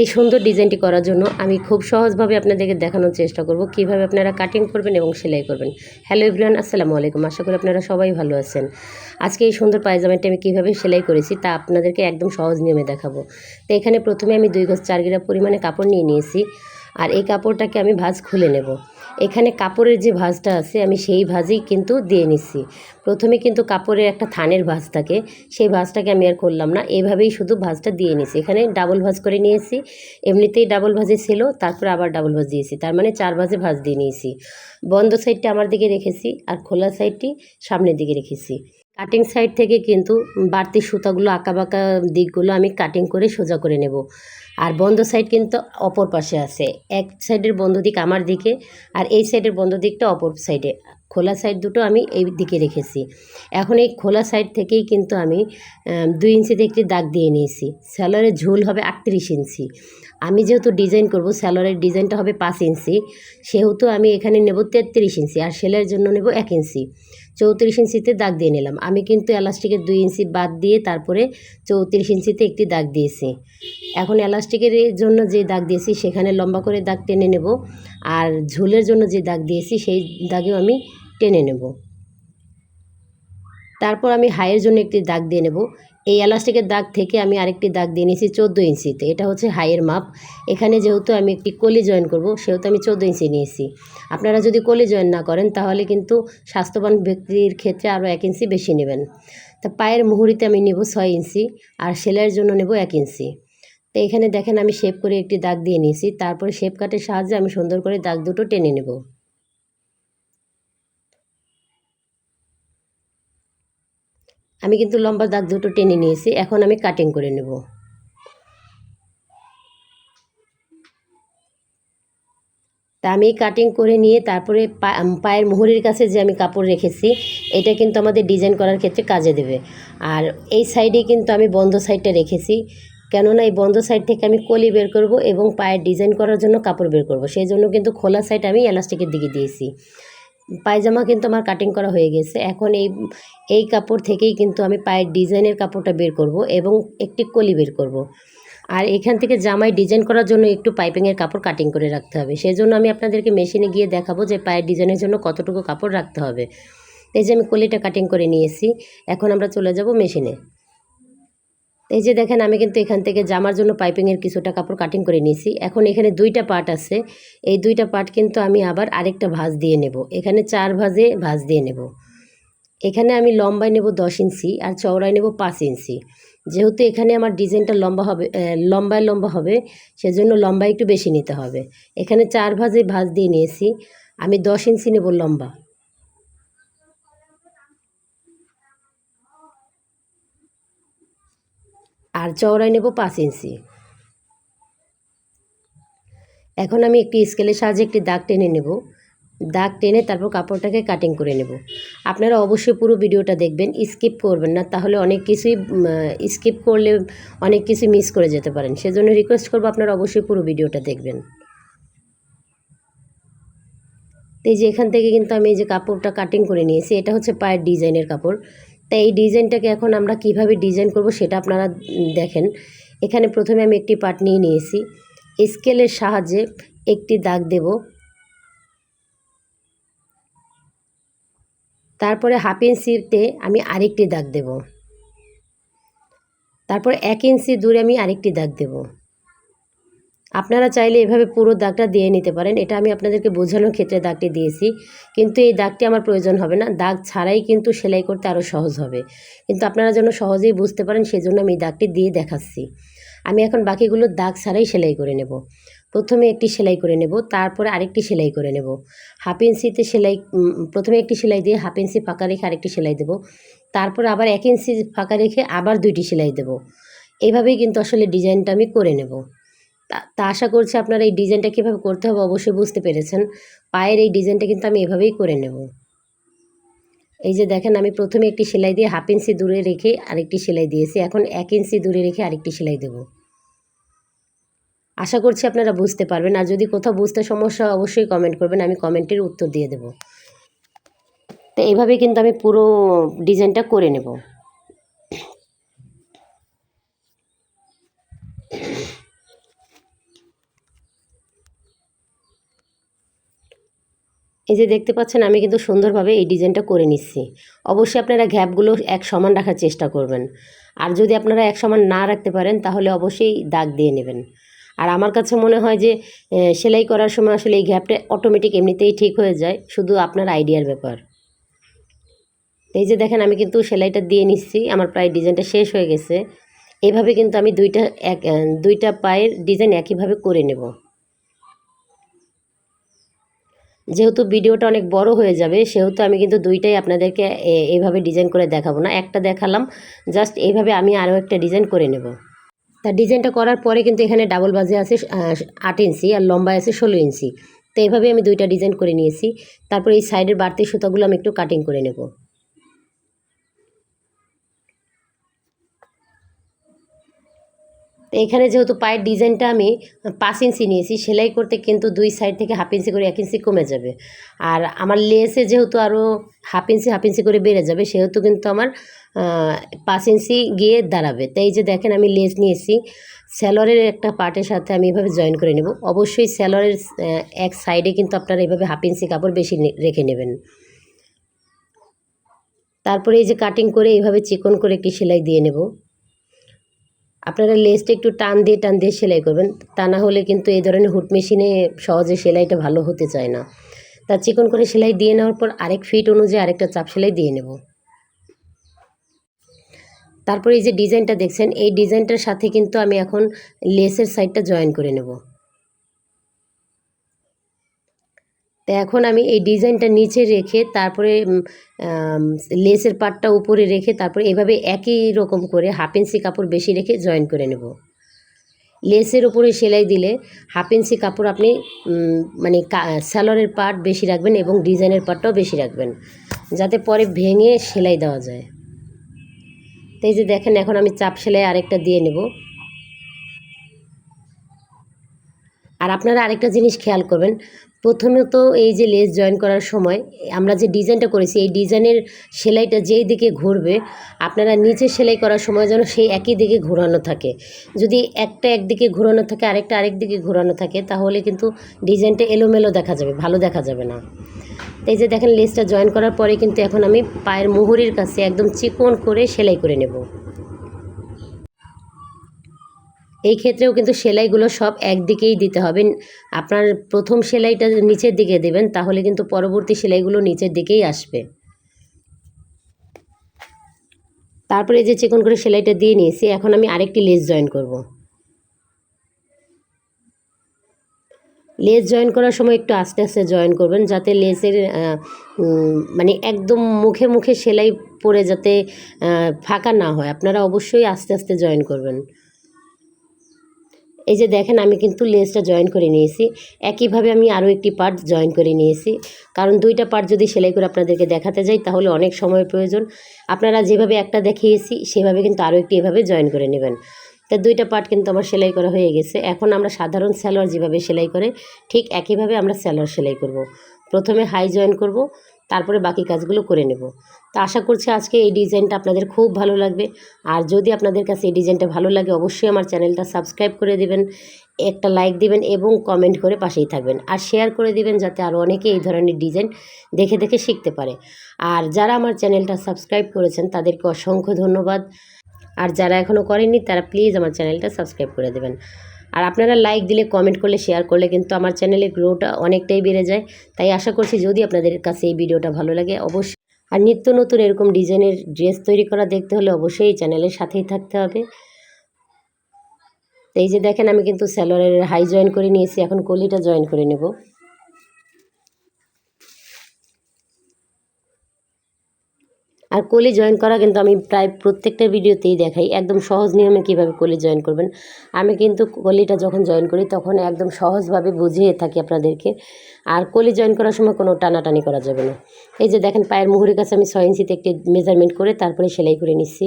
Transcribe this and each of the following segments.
এই সুন্দর ডিজাইনটি করার জন্য আমি খুব সহজভাবে আপনাদেরকে দেখানোর চেষ্টা করব, কীভাবে আপনারা কাটিং করবেন এবং সেলাই করবেন। হ্যালো ইভরান আসসালামু আলাইকুম। আশা করি আপনারা সবাই ভালো আছেন। আজকে এই সুন্দর পায়জামাটি আমি কীভাবে সেলাই করেছি তা আপনাদেরকে একদম সহজ নিয়মে দেখাবো। তো এখানে প্রথমে আমি দুই গজ চার গিরা পরিমাণে কাপড় নিয়ে নিয়েছি, আর এই কাপড়টাকে আমি ভাজ খুলে নেব। এখানে কাপড়ের যে ভাঁজটা আছে, আমি সেই ভাঁজেই কিন্তু দিয়ে নিচ্ছি। প্রথমে কিন্তু কাপড়ের একটা থানের ভাঁজ থাকে, সেই ভাঁজটাকে আমি আর করলাম না। এভাবেই শুধু ভাঁজটা দিয়ে নিছি এখানে ডাবল ভাঁজ করে নিয়েছি, এমনিতেই ডাবল ভাঁজে ছিল, তারপরে আবার ডাবল ভাঁজ দিয়েছি। তার মানে চার ভাঁজে ভাঁজ দিয়ে নিয়েছি। বন্ধ সাইডটা আমার দিকে রেখেছি আর খোলা সাইডটি সামনের দিকে রেখেছি। কাটিং সাইড থেকে কিন্তু বাড়তি সুতাগুলো বাঁকা দিকগুলো আমি কাটিং করে সোজা করে নেব। আর বন্ধ সাইড কিন্তু অপর পাশে আছে। এক সাইডের বন্ধ দিক আমার দিকে আর এই সাইডের বন্ধ দিকটা অপর সাইডে খোলা সাইড দুটো আমি এই দিকে রেখেছি। এখন এই খোলা সাইড থেকেই কিন্তু আমি আম, দুই ইঞ্চিতে একটি দাগ দিয়ে নিয়েছি। স্যালোয়ারের ঝোল হবে আটত্রিশ ইঞ্চি আমি যেহেতু ডিজাইন করব স্যালোয়ারের ডিজাইনটা হবে পাঁচ ইঞ্চি সেহেতু আমি এখানে নেব তেত্রিশ ইঞ্চি আর সেলের জন্য নেব এক ইঞ্চি চৌত্রিশ ইঞ্চিতে দাগ দিয়ে নিলাম। আমি কিন্তু এলাস্টিকের দুই ইঞ্চি বাদ দিয়ে তারপরে চৌত্রিশ ইঞ্চিতে একটি দাগ দিয়েছি। এখন এলাস্টিকের জন্য যে দাগ দিয়েছি, সেখানে লম্বা করে দাগ টেনে নেব আর ঝোলের জন্য যে দাগ দিয়েছি, সেই দাগেও আমি টেনে নেব। তারপর আমি হাইয়ের জন্য একটি দাগ দিয়ে নেব। এই এলাস্টিকের দাগ থেকে আমি আরেকটি দাগ দিয়ে নিয়েছি চোদ্দ ইঞ্চিতে। এটা হচ্ছে হাইয়ের মাপ। এখানে যেহেতু আমি একটি কলি জয়েন করব, সেহেতু আমি চোদ্দ ইঞ্চি নিয়েছি। আপনারা যদি কলি জয়েন না করেন, তাহলে কিন্তু স্বাস্থ্যবান ব্যক্তির ক্ষেত্রে আরও এক ইঞ্চি বেশি নেবেন। তা পায়ের মুহুরিতে আমি নেব ছয় ইঞ্চি, আর সেলাইয়ের জন্য নেব এক ইঞ্চি। তো এখানে দেখেন আমি শেপ করে একটি দাগ দিয়ে নিয়েছি। তারপরে শেপ কাটের সাহায্যে আমি সুন্দর করে দাগ দুটো টেনে নেব। আমি কিন্তু লম্বা দাগ দুটো টেনে নিয়েছি, এখন আমি কাটিং করে নেব। তা আমি কাটিং করে নিয়ে তারপরে পায়ের মুহুরির কাছে যে আমি কাপড় রেখেছি, এটা কিন্তু আমাদের ডিজাইন করার ক্ষেত্রে কাজে দেবে। আর এই সাইডে কিন্তু আমি বন্ধ সাইডটা রেখেছি, কেননা এই বন্ধ সাইড থেকে আমি কলি বের করব এবং পায়ের ডিজাইন করার জন্য কাপড় বের করব। সেই জন্য কিন্তু খোলা সাইড আমি এলাস্টিকের দিকে দিয়েছি। পায়জামা কিন্তু আমার কাটিং করা হয়ে গেছে। এখন এই এই কাপড় থেকেই কিন্তু আমি পায়ের ডিজাইনের কাপড়টা বের করব এবং একটি কলি বের করব। আর এখান থেকে জামায় ডিজাইন করার জন্য একটু পাইপিংয়ের কাপড় কাটিং করে রাখতে হবে। সেই জন্য আমি আপনাদেরকে মেশিনে গিয়ে দেখাবো যে পায়ের ডিজাইনের জন্য কতটুকু কাপড় রাখতে হবে। এই যে আমি কলিটা কাটিং করে নিয়েছি। এখন আমরা চলে যাব মেশিনে এই যে দেখেন, আমি কিন্তু এখান থেকে জামার জন্য পাইপিংয়ের কিছুটা কাপড় কাটিং করে নিয়েছি। এখন এখানে দুইটা পার্ট আছে। এই দুইটা পার্ট কিন্তু আমি আবার আরেকটা ভাঁজ দিয়ে নেব। এখানে চার ভাঁজে ভাঁজ দিয়ে নেব। এখানে আমি লম্বায় নেব দশ ইঞ্চি আর চওড়ায় নেব পাঁচ ইঞ্চি। যেহেতু এখানে আমার ডিজাইনটা লম্বা হবে লম্বায় লম্বা হবে, সেজন্য লম্বা একটু বেশি নিতে হবে। এখানে চার ভাঁজে ভাঁজ দিয়ে নিয়েছি। আমি দশ ইঞ্চি নেব লম্বা। আর চওড়ায় নেব পাঁচ ইঞ্চি। এখন আমি একটি স্কেলের সাহায্যে একটি দাগ টেনে নেব। দাগ টেনে তারপর কাপড়টাকে কাটিং করে নেব। আপনারা অবশ্যই পুরো ভিডিওটা দেখবেন স্কিপ করবেন না, তাহলে অনেক কিছুই স্কিপ করলে অনেক কিছু মিস করে যেতে পারেন। সেজন্য রিকোয়েস্ট করব আপনারা অবশ্যই পুরো ভিডিওটা দেখবেন। এই যে এখান থেকে কিন্তু আমি এই যে কাপড়টা কাটিং করে নিয়েছি, এটা হচ্ছে পায়ের ডিজাইনের কাপড়। তাই এই ডিজাইনটাকে এখন আমরা কীভাবে ডিজাইন করব সেটা আপনারা দেখেন। এখানে প্রথমে আমি একটি পার্ট নিয়ে নিয়েছি। স্কেলের সাহায্যে একটি দাগ দেব। তারপরে হাফ ইঞ্চিতে আমি আরেকটি দাগ দেব। তারপর এক ইঞ্চি দূরে আমি আরেকটি দাগ দেব। আপনারা চাইলে এভাবে পুরো দাগটা দিয়ে নিতে পারেন। এটা আমি আপনাদেরকে বোঝানোর ক্ষেত্রে দাগটি দিয়েছি। কিন্তু এই দাগটি আমার প্রয়োজন হবে না। দাগ ছাড়াই কিন্তু সেলাই করতে আরও সহজ হবে। কিন্তু আপনারা যেন সহজেই বুঝতে পারেন, সেজন্য আমি এই দাগটি দিয়ে দেখাচ্ছি। আমি এখন বাকিগুলো দাগ ছাড়াই সেলাই করে নেব। প্রথমে একটি সেলাই করে নেব, তারপরে আরেকটি সেলাই করে নেব। হাফ ইঞ্চিতে সেলাই প্রথমে একটি সেলাই দিয়ে হাফ ইঞ্চি ফাঁকা রেখে আরেকটি সেলাই দেব। তারপর আবার এক ইঞ্চি ফাঁকা রেখে আবার দুইটি সেলাই দেব। এভাবেই কিন্তু আসলে ডিজাইনটা আমি করে নেব। তা আশা করছি আপনারা এই ডিজাইনটা কীভাবে করতে হবে অবশ্যই বুঝতে পেরেছেন। পায়ের এই ডিজাইনটা কিন্তু আমি এভাবেই করে নেব। এই যে দেখেন, আমি প্রথমে একটি সেলাই দিয়ে হাফ ইঞ্চি দূরে রেখে আরেকটি সেলাই দিয়েছি। এখন এক ইঞ্চি দূরে রেখে আরেকটি সেলাই দেব। আশা করছি আপনারা বুঝতে পারবেন। আর যদি কোথাও বুঝতে সমস্যা অবশ্যই কমেন্ট করবেন। আমি কমেন্টের উত্তর দিয়ে দেব। তো এইভাবে কিন্তু আমি পুরো ডিজাইনটা করে নেব। এই যে দেখতে পাচ্ছেন, আমি কিন্তু সুন্দরভাবে এই ডিজাইনটা করে নিচ্ছি। অবশ্যই আপনারা গ্যাপগুলো এক সমান রাখার চেষ্টা করবেন। আর যদি আপনারা এক সমান না রাখতে পারেন, তাহলে অবশ্যই দাগ দিয়ে নেবেন। আর আমার কাছে মনে হয় যে সেলাই করার সময় আসলে এই গ্যাপটা অটোমেটিক এমনিতেই ঠিক হয়ে যায়, শুধু আপনার আইডিয়ার ব্যাপার। এই যে দেখেন, আমি কিন্তু সেলাইটা দিয়ে নিচ্ছি, আমার প্রায় ডিজাইনটা শেষ হয়ে গেছে। এভাবে কিন্তু আমি দুইটা এক দুইটা পায়ের ডিজাইন একইভাবে করে নেব। যেহেতু ভিডিওটা অনেক বড় হয়ে যাবে, সেহেতু আমি কিন্তু দুইটাই আপনাদেরকে এইভাবে ডিজাইন করে দেখাবো না। একটা দেখালাম জাস্ট এইভাবে আমি আরও একটা ডিজাইন করে নেব। তা ডিজাইনটা করার পরে কিন্তু এখানে ডাবল বাজে আছে আট ইঞ্চি আর লম্বা আছে ষোলো ইঞ্চি। তো এইভাবে আমি দুইটা ডিজাইন করে নিয়েছি। তারপর এই সাইডের বাড়তি সুতাগুলো আমি একটু কাটিং করে নেব। তো এখানে যেহেতু পায়ের ডিজাইনটা আমি পাঁচ ইঞ্চি নিয়েছি, সেলাই করতে কিন্তু দুই সাইড থেকে হাফ ইঞ্চি করে এক ইঞ্চি কমে যাবে। আর আমার লেসে যেহেতু আরও হাফ ইঞ্চি হাফ ইঞ্চি করে বেড়ে যাবে, সেহেতু কিন্তু আমার পাঁচ ইঞ্চি গিয়ে দাঁড়াবে। তাই যে দেখেন আমি লেস নিয়েছি স্যালোয়ারের একটা পার্টের সাথে আমি এভাবে জয়েন করে নেব। অবশ্যই স্যালোয়ারের এক সাইডে কিন্তু আপনারা এইভাবে হাফ ইঞ্চি কাপড় বেশি রেখে নেবেন। তারপরে এই যে কাটিং করে এইভাবে চিকন করে একটি সেলাই দিয়ে নেব। আপনারা লেসটা একটু টান দিয়ে টান দিয়ে সেলাই করবেন। তা না হলে কিন্তু এই ধরনের হুট মেশিনে সহজে সেলাইটা ভালো হতে চায় না। তা চিকন করে সেলাই দিয়ে নেওয়ার পর আরেক ফিট অনুযায়ী আরেকটা চাপ সেলাই দিয়ে নেব। তারপরে এই যে ডিজাইনটা দেখছেন, এই ডিজাইনটার সাথে কিন্তু আমি এখন লেসের সাইডটা জয়েন করে নেব। তো এখন আমি এই ডিজাইনটা নিচে রেখে তারপরে লেসের পাটটা উপরে রেখে তারপরে এভাবে একই রকম করে হাফ ইঞ্চি কাপড় বেশি রেখে জয়েন করে নেব। লেসের উপরে সেলাই দিলে হাফ ইঞ্চি কাপড় আপনি মানে স্যালোয়ারের পার্ট বেশি রাখবেন এবং ডিজাইনের পার্টটাও বেশি রাখবেন, যাতে পরে ভেঙে সেলাই দেওয়া যায়। তো এই যে দেখেন এখন আমি চাপ সেলাই আরেকটা দিয়ে নেব। আর আপনারা আরেকটা জিনিস খেয়াল করবেন। প্রথমে তো এই যে লেস জয়েন করার সময়, আমরা যে ডিজাইনটা করেছি, এই ডিজাইনের সেলাইটা যেই দিকে ঘুরবে, আপনারা নিচে সেলাই করার সময় যেন সেই একই দিকে ঘোরানো থাকে। যদি একটা একদিকে ঘোরানো থাকে, আরেকটা আরেক দিকে ঘোরানো থাকে, তাহলে কিন্তু ডিজাইনটা এলোমেলো দেখা যাবে, ভালো দেখা যাবে না। এই যে দেখেন, লেসটা জয়েন করার পরে কিন্তু এখন আমি পায়ের মুহুরির কাছে একদম চিকন করে সেলাই করে নেব। এই ক্ষেত্রেও কিন্তু সেলাইগুলো সব একদিকেই দিতে হবে। আপনার প্রথম সেলাইটা নিচের দিকে দেবেন, তাহলে কিন্তু পরবর্তী সেলাইগুলো নিচের দিকেই আসবে। তারপরে যে চিকন করে সেলাইটা দিয়ে নিয়েছি, এখন আমি আরেকটি লেস জয়েন করব। লেস জয়েন করার সময় একটু আস্তে আস্তে জয়েন করবেন, যাতে লেসের মানে একদম মুখে মুখে সেলাই পরে যাতে ফাঁকা না হয়। আপনারা অবশ্যই আস্তে আস্তে জয়েন করবেন। এই যে দেখেন, আমি কিন্তু লেসটা জয়েন করে নিয়েছি। একইভাবে আমি আরও একটি পার্ট জয়েন করে নিয়েছি। কারণ দুইটা পার্ট যদি সেলাই করে আপনাদেরকে দেখাতে যাই, তাহলে অনেক সময় প্রয়োজন। আপনারা যেভাবে একটা দেখিয়েছি, সেভাবে কিন্তু আরও একটি এভাবে জয়েন করে নেবেন। তা দুইটা পার্ট কিন্তু আমার সেলাই করা হয়ে গেছে। এখন আমরা সাধারণ স্যালোয়ার যেভাবে সেলাই করে, ঠিক একইভাবে আমরা স্যালোয়ার সেলাই করব। প্রথমে হাই জয়েন করব। তারপরে বাকি কাজগুলো করে নেব। তো আশা করছি আজকে এই ডিজাইনটা আপনাদের খুব ভালো লাগবে। আর যদি আপনাদের কাছে এই ডিজাইনটা ভালো লাগে, অবশ্যই আমার চ্যানেলটা সাবস্ক্রাইব করে দিবেন, একটা লাইক দিবেন এবং কমেন্ট করে পাশেই থাকবেন। আর শেয়ার করে দিবেন যাতে আরও অনেকে এই ধরনের ডিজাইন দেখে দেখে শিখতে পারে। আর যারা আমার চ্যানেলটা সাবস্ক্রাইব করেছেন, তাদেরকে অসংখ্য ধন্যবাদ। আর যারা এখনও করেননি, তারা প্লিজ আমার চ্যানেলটা সাবস্ক্রাইব করে দেবেন। আর আপনারা লাইক দিলে কমেন্ট করলে শেয়ার করলে কিন্তু আমার চ্যানেলের গ্রোটা অনেকটাই বেড়ে যায়। তাই আশা করছি যদি আপনাদের কাছে এই ভিডিওটা ভালো লাগে, অবশ্যই আর নিত্য নতুন এরকম ডিজাইনের ড্রেস তৈরি করা দেখতে হলে অবশ্যই এই চ্যানেলের সাথেই থাকতে হবে। এই যে দেখেন, আমি কিন্তু স্যালোয়ারের হাই জয়েন করে নিয়েছি, এখন কলিটা জয়েন করে নেব। আর কলি জয়েন করা কিন্তু আমি প্রায় প্রত্যেকটা ভিডিওতেই দেখাই। একদম সহজ নিয়মে কীভাবে কলি জয়েন করবেন। আমি কিন্তু কলিটা যখন জয়েন করি, তখন একদম সহজভাবে বুঝিয়ে থাকি আপনাদেরকে। আর কলি জয়েন করার সময় কোনো টানাটানি করা যাবে না। এই যে দেখেন, পায়ের মুহুরের কাছে আমি ছয় ইঞ্চিতে একটি মেজারমেন্ট করে তারপরে সেলাই করে নিচ্ছি।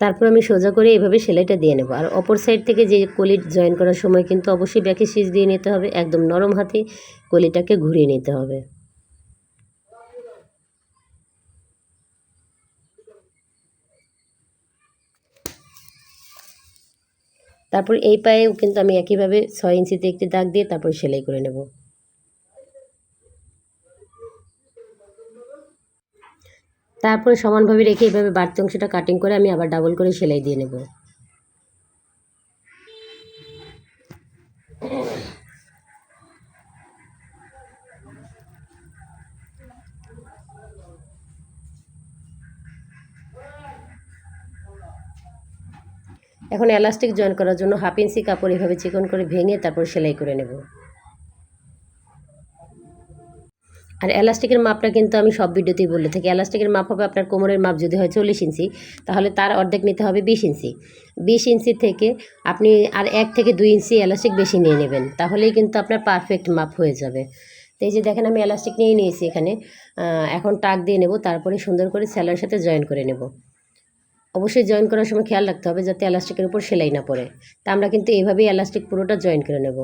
তারপর আমি সোজা করে এভাবে সেলাইটা দিয়ে নেব। আর অপর সাইড থেকে যে কলি জয়েন করার সময় কিন্তু অবশ্যই ব্যাকে সিজ দিয়ে নিতে হবে। একদম নরম হাতে কলিটাকে ঘুরিয়ে নিতে হবে। তারপর এই পায়েও কিন্তু আমি একইভাবে ছয় ইঞ্চিতে একটি দাগ দিয়ে তারপর সেলাই করে নেব। তারপরে সমানভাবে রেখে এইভাবে বাড়তি অংশটা কাটিং করে আমি আবার ডাবল করে সেলাই দিয়ে নেব। এখন এলাস্টিক জয়েন করার জন্য হাফ ইঞ্চি কাপড় এভাবে চিকন করে ভেঙে তারপর সেলাই করে নেব। আর এলাস্টিকের মাপটা কিন্তু আমি সব ভিডিওতেই বলে থাকি। এলাস্টিকের মাপ হবে আপনার কোমরের মাপ যদি হয় চল্লিশ ইঞ্চি, তাহলে তার অর্ধেক নিতে হবে বিশ ইঞ্চি। বিশ ইঞ্চি থেকে আপনি আর এক থেকে দুই ইঞ্চি এলাস্টিক বেশি নিয়ে নেবেন, তাহলেই কিন্তু আপনার পারফেক্ট মাপ হয়ে যাবে। তো এই যে দেখেন আমি এলাস্টিক নিয়ে নিয়েছি এখানে। এখন টাক দিয়ে নেব, তারপরে সুন্দর করে স্যালোর সাথে জয়েন করে নেব। অবশ্যই জয়েন করার সময় খেয়াল রাখতে হবে যাতে এলাস্টিকের উপর সেলাই না পড়ে। তা আমরা কিন্তু এইভাবেই এলাস্টিক পুরোটা জয়েন করে নেব।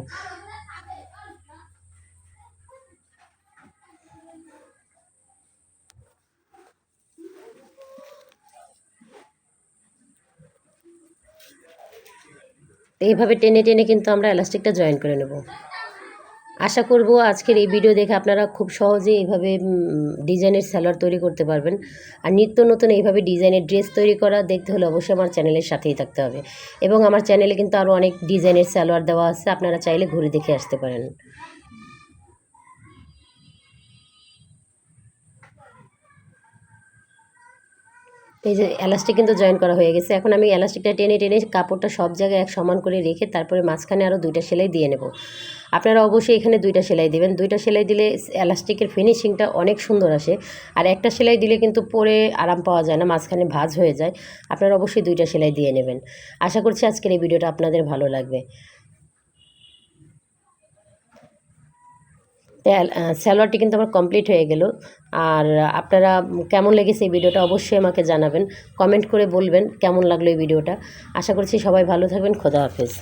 এইভাবে টেনে টেনে কিন্তু আমরা এলাস্টিকটা জয়েন করে নেব। আশা করব আজকের এই ভিডিও দেখে আপনারা খুব সহজে এইভাবে ডিজাইনের স্যালোয়ার তৈরি করতে পারবেন। আর নিত্য নতুন এইভাবে ডিজাইনের ড্রেস তৈরি করা দেখতে হলে অবশ্যই আমার চ্যানেলের সাথেই থাকতে হবে। এবং আমার চ্যানেলে কিন্তু আরও অনেক ডিজাইনের স্যালোয়ার দেওয়া আছে, আপনারা চাইলে ঘুরে দেখে আসতে পারেন। এই যে এলাস্টিক কিন্তু জয়েন করা হয়ে গেছে। এখন আমি এলাস্টিকটা টেনে টেনে কাপড়টা সব জায়গায় এক সমান করে রেখে তারপরে মাঝখানে আরও দুইটা সেলাই দিয়ে নেব। আপনারা অবশ্যই এখানে দুইটা সেলাই দেবেন। দুইটা সেলাই দিলে এলাস্টিকের ফিনিশিংটা অনেক সুন্দর আসে। আর একটা সেলাই দিলে কিন্তু পরে আরাম পাওয়া যায় না, মাঝখানে ভাজ হয়ে যায়। আপনারা অবশ্যই দুইটা সেলাই দিয়ে নেবেন। আশা করছি আজকের এই ভিডিওটা আপনাদের ভালো লাগবে। স্যালোয়ারটি কিন্তু আমার কমপ্লিট হয়ে গেল। আর আপনারা কেমন লেগেছে এই ভিডিওটা অবশ্যই আমাকে জানাবেন। কমেন্ট করে বলবেন কেমন লাগল এই ভিডিওটা। আশা করছি সবাই ভালো থাকবেন। খোদা হাফেজ।